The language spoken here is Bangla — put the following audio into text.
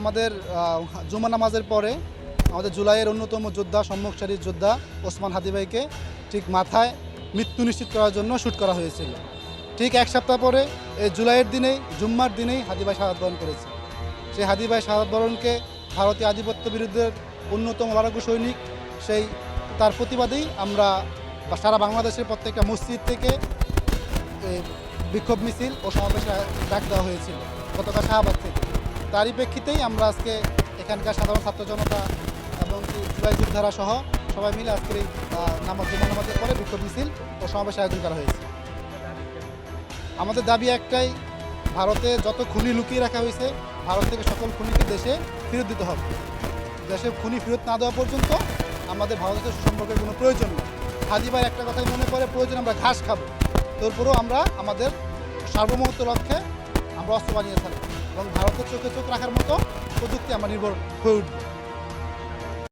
আমাদের জুমা নামাজের পরে আমাদের জুলাইয়ের অন্যতম যোদ্ধা সম্মুখ সারির যোদ্ধা ওসমান হাদি ভাইকে ঠিক মাথায় মৃত্যু নিশ্চিত করার জন্য শ্যুট করা হয়েছিল। ঠিক এক সপ্তাহ পরে এই জুলাইয়ের দিনেই, জুম্মার দিনেই হাদি ভাই শাহাদ বরণ করেছে। সেই হাদি ভাই শাহাদ বরণকে ভারতীয় আধিপত্য বিরুদ্ধের অন্যতম লড়াকু সৈনিক, সেই তার প্রতিবাদেই আমরা সারা বাংলাদেশের প্রত্যেকটা মসজিদ থেকে বিক্ষোভ মিছিল ও সমাবেশে ডাক দেওয়া হয়েছিল গতকাল শাহবাগ থেকে। তারই প্রেক্ষিতেই আমরা আজকে এখানকার সাধারণ ছাত্র জনতা এবং যোদ্ধারা সহ সবাই মিলে আজকের এই নামাজ জুমা নামাজের পরে বিক্ষোভ মিছিল ও সমাবেশ আয়োজন করা হয়েছে। আমাদের দাবি একটাই, ভারতে যত খুনি লুকিয়ে রাখা হয়েছে, ভারত থেকে সকল খুনিকে দেশে ফেরত দিতে হবে। দেশে খুনি ফেরত না দেওয়া পর্যন্ত আমাদের ভারতের সাথে সুসম্পর্কের কোনো প্রয়োজন নেই। হাজিবার একটা কথাই মনে পড়ে প্রয়োজন আমরা ঘাস খাব। তারপরেও আমরা আমাদের সার্বভৌমত্ব লক্ষ্যে আমরা অস্ত্র বানিয়ে থাকি এবং ভারতের চোখে চোখ রাখার মতো প্রযুক্তি আমরা নির্ভর হয়ে উঠবো।